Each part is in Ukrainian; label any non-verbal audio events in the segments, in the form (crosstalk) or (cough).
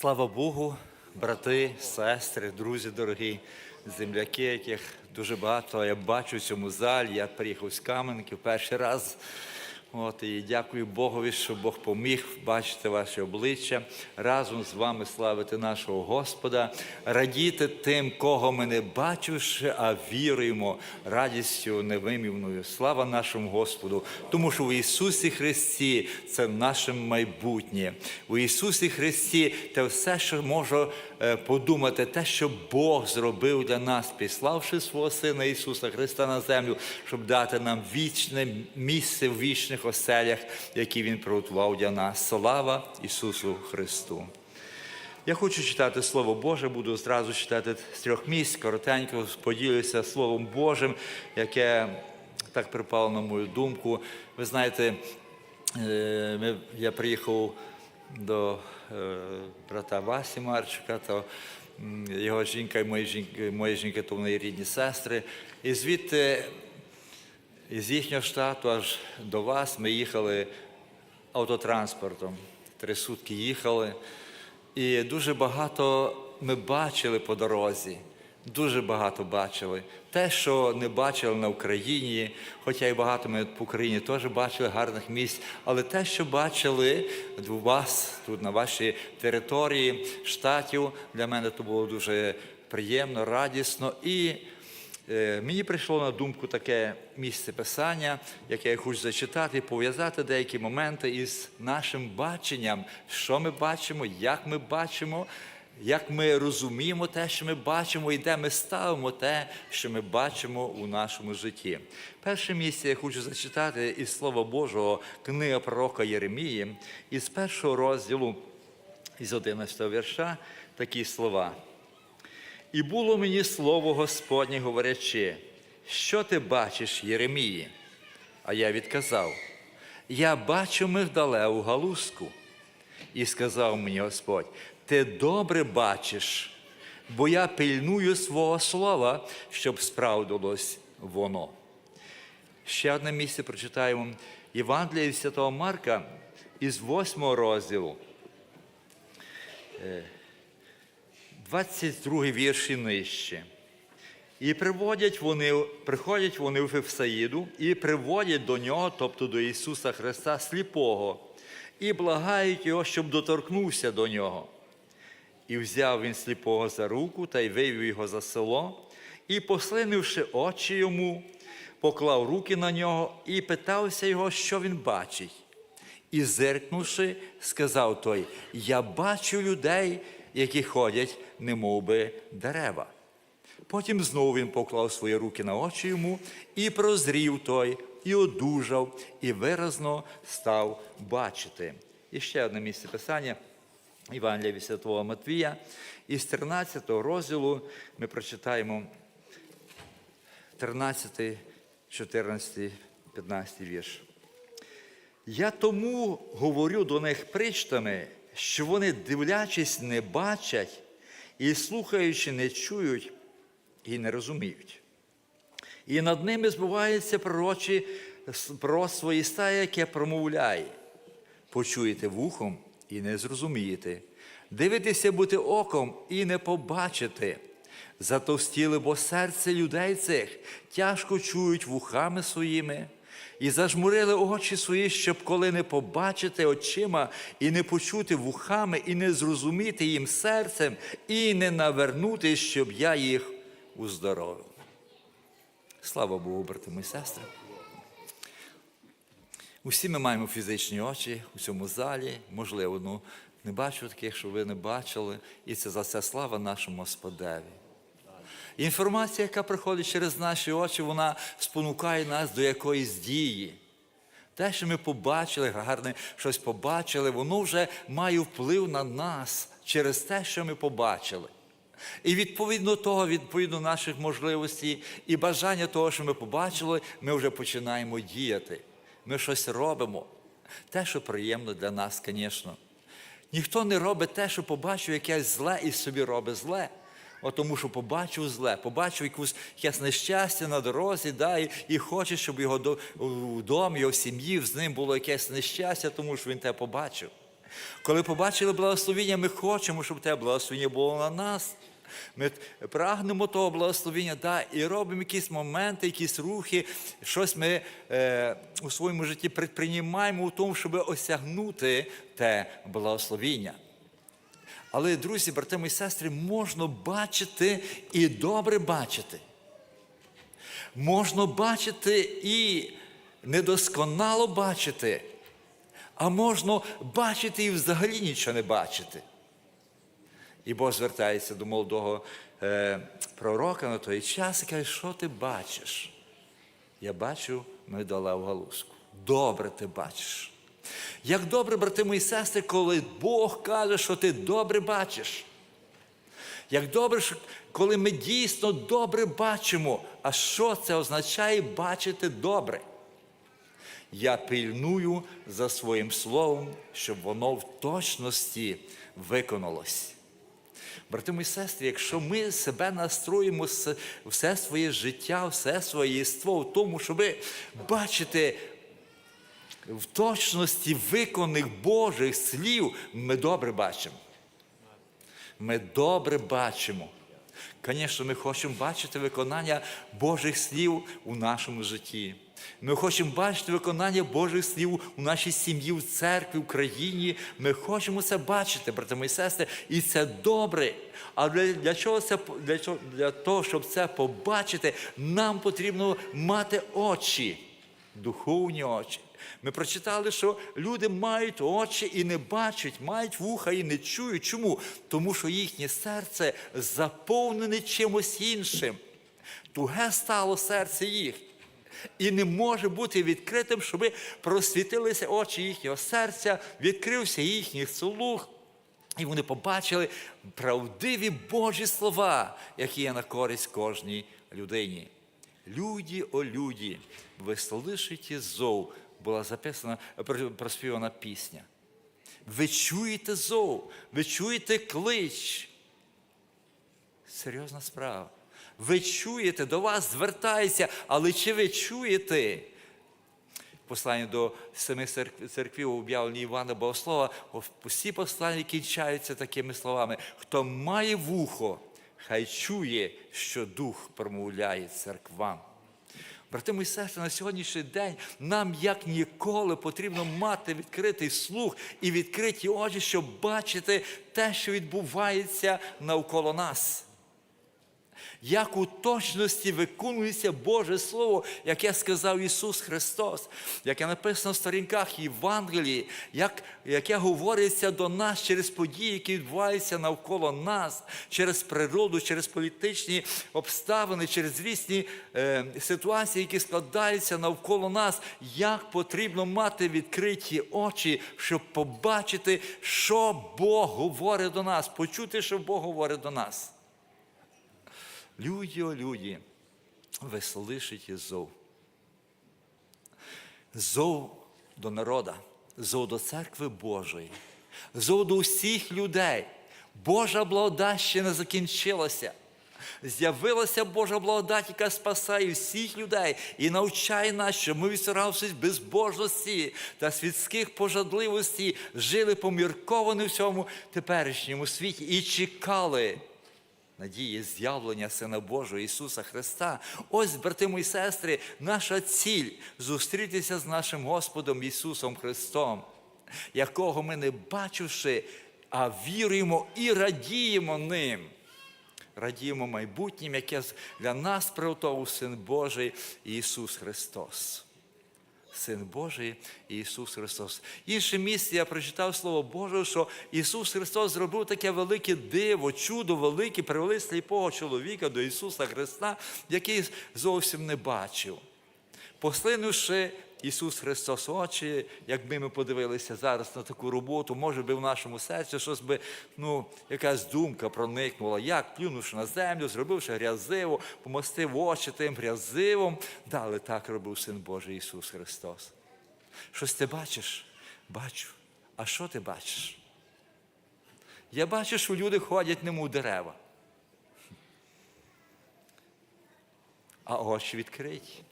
Слава Богу, брати, сестри, друзі дорогі, земляки, яких дуже багато я бачу в цьому залі. Я приїхав з Кам'янки перший раз. От, і дякую Богові, що Бог поміг бачити ваші обличчя, разом з вами славити нашого Господа, радіти тим, кого ми не бачивши, а віруємо радістю невимівною. Слава нашому Господу, тому що в Ісусі Христі це наше майбутнє. У Ісусі Христі те все, що можу е, подумати, те, що Бог зробив для нас, піславши свого Сина Ісуса Христа на землю, щоб дати нам вічне місце в вічних оселях, які Він приготував для нас. Слава Ісусу Христу! Я хочу читати Слово Боже, буду зразу читати з трьох місць, коротенько поділюся Словом Божим, яке так припало на мою думку. Ви знаєте, е, я приїхав до е, брата Васі Марчика, то його жінка і мої жінки, мої жінки, то вони рідні сестри. І звідти із їхнього штату аж до вас ми їхали автотранспортом. Три сутки їхали. І дуже багато ми бачили по дорозі. Дуже багато бачили. Те, що не бачили на Україні, хоча й багато ми по Україні теж бачили гарних місць, але те, що бачили у вас тут на вашій території штатів, для мене то було дуже приємно, радісно. І Мені прийшло на думку таке місце писання, яке я хочу зачитати, пов'язати деякі моменти із нашим баченням, що ми бачимо, як ми бачимо, як ми розуміємо те, що ми бачимо, і де ми ставимо те, що ми бачимо у нашому житті. Перше місце я хочу зачитати із Слова Божого, книга пророка Єремії, із першого розділу, із 11 вірша, такі слова. І було мені слово Господнє, говорячи, що ти бачиш, Єремії? А я відказав: Я бачу мигдалеву галузку. І сказав мені Господь: Ти добре бачиш, бо я пильную свого слова, щоб справдилось воно. Ще одне місце прочитаємо Євангелія Святого Марка із 8 розділу. 22 вірші нижче. І приводять вони, приходять вони в Февсаїду і приводять до нього, тобто до Ісуса Христа, сліпого, і благають його, щоб доторкнувся до нього. І взяв він сліпого за руку та й вивів його за село, і, послинивши очі йому, поклав руки на нього і питався його, що він бачить. І зиркнувши, сказав той: Я бачу людей, які ходять, немов би дерева. Потім знову він поклав свої руки на очі йому, і прозрів той, і одужав, і виразно став бачити. І ще одне місце писання. Івангелія від Святого Матвія. Із 13 розділу ми прочитаємо 13, 14, 15 вірш. Я тому говорю до них причтами, що вони, дивлячись, не бачать, і слухаючи, не чують і не розуміють. І над ними збувається пророчі про свої стаї, яке промовляє. Почуєте вухом і не зрозумієте, дивитеся бути оком і не побачите. Затовстіли, бо серце людей цих тяжко чують вухами своїми, і зажмурили очі свої, щоб коли не побачити очима, і не почути вухами, і не зрозуміти їм серцем, і не навернути, щоб я їх уздоровив. Слава Богу, брати і сестри. Усі ми маємо фізичні очі у цьому залі, можливо, ну не бачу таких, що ви не бачили, і це за це слава нашому Господеві. Інформація, яка приходить через наші очі, вона спонукає нас до якоїсь дії. Те, що ми побачили, гарне щось побачили, воно вже має вплив на нас через те, що ми побачили. І відповідно того, відповідно наших можливостей і бажання того, що ми побачили, ми вже починаємо діяти. Ми щось робимо. Те, що приємно для нас, звісно. Ніхто не робить те, що побачив якесь зле і собі робить зле. От тому що побачив зле, побачив якусь якесь нещастя на дорозі, да, і, і хоче, щоб його до, домі, його сім'ї з ним було якесь нещастя, тому що він те побачив. Коли побачили благословіння, ми хочемо, щоб те благословіння було на нас. Ми прагнемо того благословіння, да, і робимо якісь моменти, якісь рухи, щось ми е, у своєму житті предприймаємо у тому, щоб осягнути те благословіння. Але, друзі, брати мої сестри, можна бачити і добре бачити. Можна бачити і недосконало бачити, а можна бачити і взагалі нічого не бачити. І Бог звертається до молодого е, пророка на той час і каже, що ти бачиш? Я бачу мигдалеву галузку. Добре ти бачиш. Як добре, брати мої сестри, коли Бог каже, що ти добре бачиш. Як добре, коли ми дійсно добре бачимо. А що це означає бачити добре? Я пильную за своїм словом, щоб воно в точності виконалось. Брати мої сестри, якщо ми себе настроїмо все своє життя, все своє єство в тому, щоб бачити в точності виконаних Божих слів, ми добре бачимо. Ми добре бачимо. Звісно, ми хочемо бачити виконання Божих слів у нашому житті. Ми хочемо бачити виконання Божих слів у нашій сім'ї, в церкві, в країні. Ми хочемо це бачити, брати мої сестри, і це добре. А для, для чого це для, чого, для того, щоб це побачити, нам потрібно мати очі, духовні очі. Ми прочитали, що люди мають очі і не бачать, мають вуха і не чують. Чому? Тому що їхнє серце заповнене чимось іншим. Туге стало серце їх. І не може бути відкритим, щоб просвітилися очі їхнього серця, відкрився їхній слух, і вони побачили правдиві Божі слова, які є на користь кожній людині. Люди, о люди, ви слышите зов, була записана, проспівана пісня. Ви чуєте зов, ви чуєте клич. Серйозна справа. Ви чуєте, до вас звертається, але чи ви чуєте? Послання до семи церк- церквів об'явлені Івана Богослова, усі послання кінчаються такими словами: хто має вухо, хай чує, що Дух промовляє церквам. Брати мої сестри, на сьогоднішній день нам як ніколи потрібно мати відкритий слух і відкриті очі, щоб бачити те, що відбувається навколо нас. Як у точності виконується Боже Слово, яке сказав Ісус Христос, яке написано в сторінках Євангелії, як, яке говориться до нас через події, які відбуваються навколо нас, через природу, через політичні обставини, через різні е, ситуації, які складаються навколо нас, як потрібно мати відкриті очі, щоб побачити, що Бог говорить до нас, почути, що Бог говорить до нас. Люди, о люди, ви слышите зов. Зов до народа, зов до церкви Божої, зов до всіх людей. Божа благодать ще не закінчилася. З'явилася Божа благодать, яка спасає всіх людей і навчає нас, що ми, відсиравшись безбожності та світських пожадливостей, жили помірковані в цьому теперішньому світі і чекали надії з'явлення Сина Божого Ісуса Христа. Ось, брати мої сестри, наша ціль зустрітися з нашим Господом Ісусом Христом, якого ми не бачивши, а віруємо і радіємо ним. Радіємо майбутнім, яке для нас приготував Син Божий Ісус Христос. Син Божий Ісус Христос. Інше місце я прочитав Слово Боже, що Ісус Христос зробив таке велике диво, чудо велике, привели сліпого чоловіка до Ісуса Христа, який зовсім не бачив. Послинувши Ісус Христос очі, якби ми подивилися зараз на таку роботу, може би в нашому серці щось би, ну, якась думка проникнула, як плюнувши на землю, зробивши грязиво, помостив очі тим грязивом. Да, але так робив Син Божий Ісус Христос. Щось ти бачиш? Бачу. А що ти бачиш? Я бачу, що люди ходять немов дерева. А очі відкриті.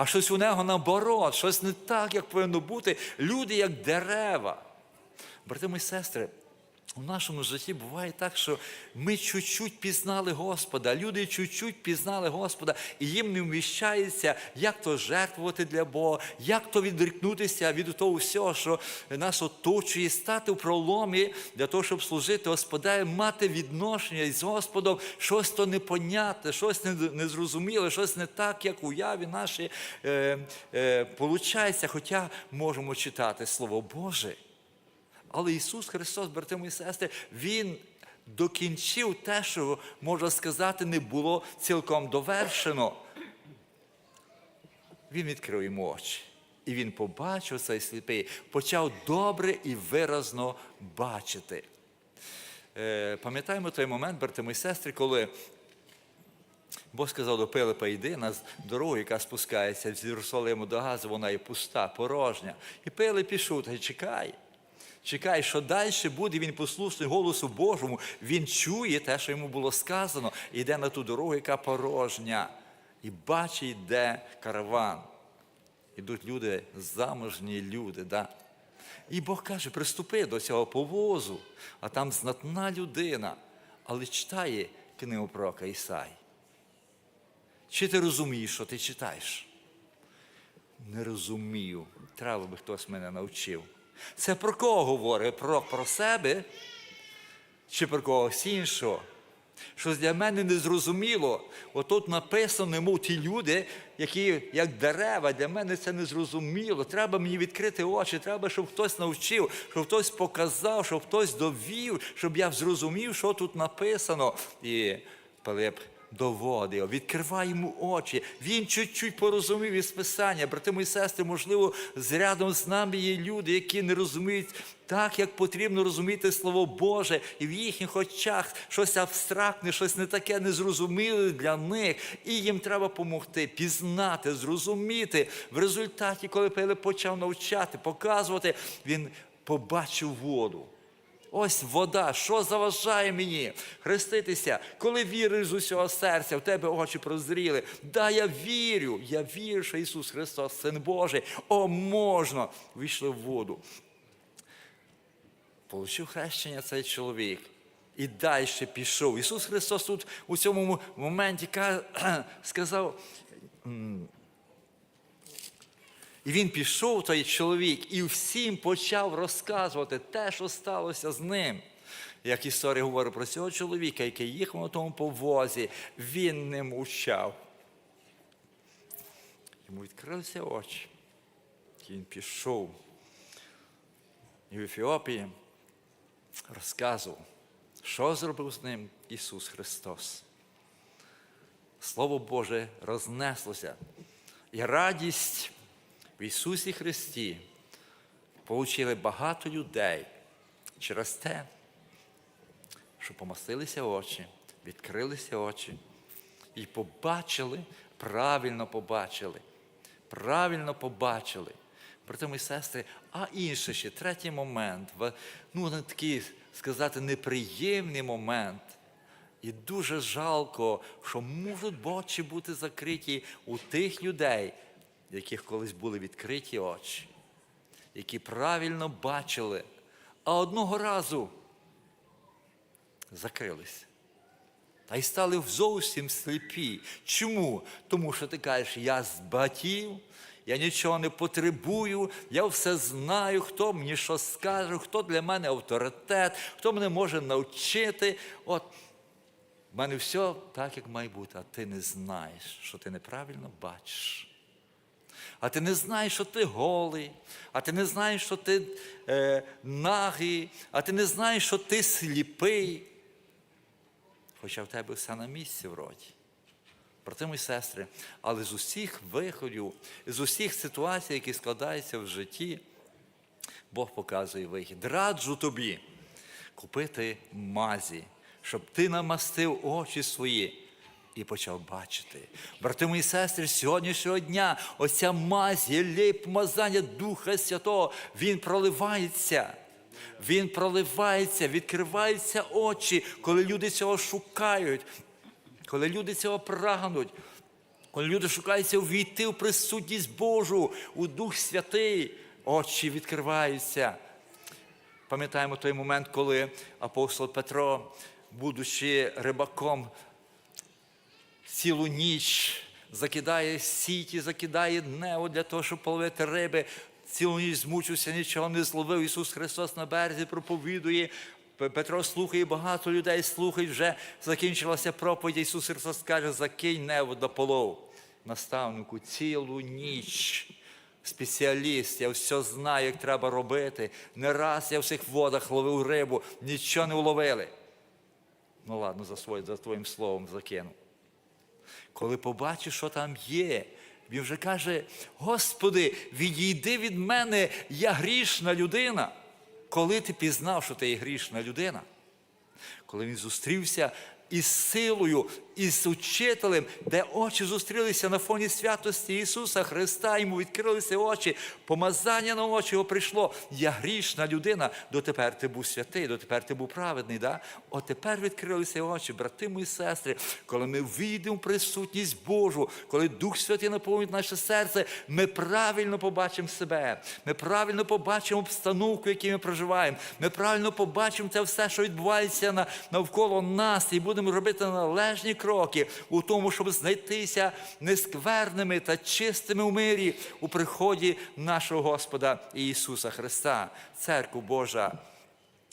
А щось у нього наоборот, щось не так, як повинно бути. Люди як дерева. Брати і сестри, у нашому житті буває так, що ми чуть-чуть пізнали Господа, люди чуть-чуть пізнали Господа, і їм не вміщається, як то жертвувати для Бога, як то відрікнутися від того всього, що нас оточує, стати в проломі для того, щоб служити Господа, мати відношення із Господом, щось то непонятне, щось незрозуміле, щось не так, як у яві наші е, е, хоча можемо читати Слово Боже. Але Ісус Христос, брати мої сестри, Він докінчив те, що, можна сказати, не було цілком довершено. Він відкрив йому очі. І він побачив цей сліпий, почав добре і виразно бачити. Е, пам'ятаємо той момент, брати мої сестри, коли Бог сказав до Пилипа, йди на дорогу, яка спускається з Єрусалиму до Газу, вона є пуста, порожня. І Пилип пішов, та й чекай. Чекай, що далі буде, він послушний голосу Божому, він чує те, що йому було сказано, і йде на ту дорогу, яка порожня. І бачить, йде караван. Ідуть люди, заможні люди. Да? І Бог каже, приступи до цього повозу, а там знатна людина, але читає книгу пророка Ісаї. Чи ти розумієш, що ти читаєш? Не розумію. Треба би хтось мене навчив. Це про кого говорить? Про, про себе чи про когось іншого? Щось для мене не зрозуміло. Отут написано, немов ті люди, які як дерева, для мене це не зрозуміло. Треба мені відкрити очі, треба, щоб хтось навчив, щоб хтось показав, щоб хтось довів, щоб я зрозумів, що тут написано. І Пилип доводив, відкриває йому очі. Він чуть-чуть порозумів із Писання. Брати мої сестри, можливо, з рядом з нами є люди, які не розуміють так, як потрібно розуміти Слово Боже, і в їхніх очах щось абстрактне, щось не таке незрозуміле для них. І їм треба допомогти, пізнати, зрозуміти. В результаті, коли Пилип почав навчати, показувати, він побачив воду. Ось вода, що заважає мені хреститися, коли віриш з усього серця, в тебе очі прозріли. Да, я вірю, я вірю, що Ісус Христос, Син Божий, о, можна, вийшли в воду. Получив хрещення цей чоловік. І далі пішов. Ісус Христос тут у цьому моменті (clears throat) сказав. І він пішов, той чоловік, і всім почав розказувати те, що сталося з ним. Як історія говорить про цього чоловіка, який їхав на тому повозі, він не мовчав. Йому відкрилися очі. І він пішов. І в Ефіопії розказував, що зробив з ним Ісус Христос. Слово Боже рознеслося. І радість в Ісусі Христі получили багато людей через те, що помастилися очі, відкрилися очі і побачили, правильно побачили, правильно побачили. Брати мої сестри, а інше ще, третій момент, ну, на такий сказати, неприємний момент. І дуже жалко, що можуть очі бути закриті у тих людей, яких колись були відкриті очі, які правильно бачили, а одного разу закрилися. Та й стали зовсім сліпі. Чому? Тому що ти кажеш, я збагатів, я нічого не потребую, я все знаю, хто мені що скаже, хто для мене авторитет, хто мене може навчити. От в мене все так, як має бути, а ти не знаєш, що ти неправильно бачиш. А ти не знаєш, що ти голий, а ти не знаєш, що ти е, нагий, а ти не знаєш, що ти сліпий. Хоча в тебе все на місці вроді. Брати мої сестри, але з усіх виходів, з усіх ситуацій, які складаються в житті, Бог показує вихід. Раджу тобі купити мазі, щоб ти намастив очі свої і почав бачити. Брати мої сестри, сьогоднішнього дня оця мазь, єлей помазання Духа Святого, він проливається. Він проливається, відкриваються очі, коли люди цього шукають, коли люди цього прагнуть, коли люди шукаються увійти в присутність Божу, у Дух Святий, очі відкриваються. Пам'ятаємо той момент, коли апостол Петро, будучи рибаком, цілу ніч закидає сіті, закидає нео для того, щоб половити риби. Цілу ніч змучився, нічого не зловив. Ісус Христос на березі проповідує. Петро слухає, багато людей слухають, вже закінчилася проповідь. Ісус Христос каже, закинь нево до полов. Наставнику, цілу ніч. Спеціаліст, я все знаю, як треба робити. Не раз я в цих водах ловив рибу, нічого не вловили. Ну ладно, за, своє, за твоїм словом закину. Коли побачиш, що там є, він вже каже: Господи, відійди від мене, я грішна людина. Коли ти пізнав, що ти є грішна людина, коли він зустрівся із силою, із учителем, де очі зустрілися на фоні святості Ісуса Христа, йому відкрилися очі, помазання на очі його прийшло. Я грішна людина, дотепер ти був святий, дотепер ти був праведний. Да? От тепер відкрилися очі, брати мої сестри, коли ми війдемо в присутність Божу, коли Дух Святий наповнить наше серце, ми правильно побачимо себе, ми правильно побачимо обстановку, в якій ми проживаємо. Ми правильно побачимо це все, що відбувається навколо нас, і будемо робити належні кроки у тому, щоб знайтися нескверними та чистими у мирі у приході нашого Господа Ісуса Христа, Церкву Божа.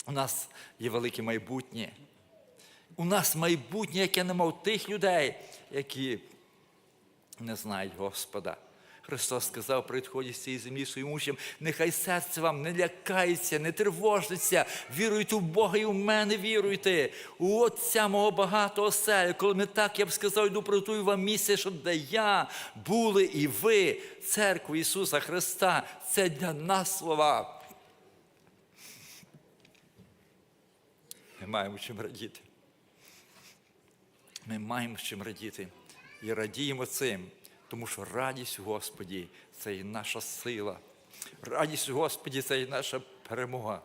У нас є велике майбутнє. У нас майбутнє, яке нема у тих людей, які не знають Господа. Христос сказав при відході з цієї землі своїм учням, нехай серце вам не лякається, не тривожиться, віруйте в Бога і в мене віруйте. У Отця мого багатого оселя, коли ми так, я б сказав, йду приготую вам місце, щоб де я були і ви, церкву Ісуса Христа. Це для нас слова. Ми маємо чим радіти. Ми маємо чим радіти і радіємо цим, тому що радість у Господі це і наша сила. Радість у Господі це і наша перемога.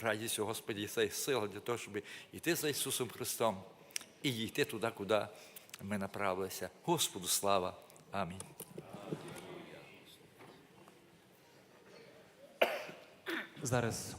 Радість у Господі це і сила для того, щоб йти за Ісусом Христом і йти туди, куди ми направилися. Господу слава. Амінь. Зараз буде.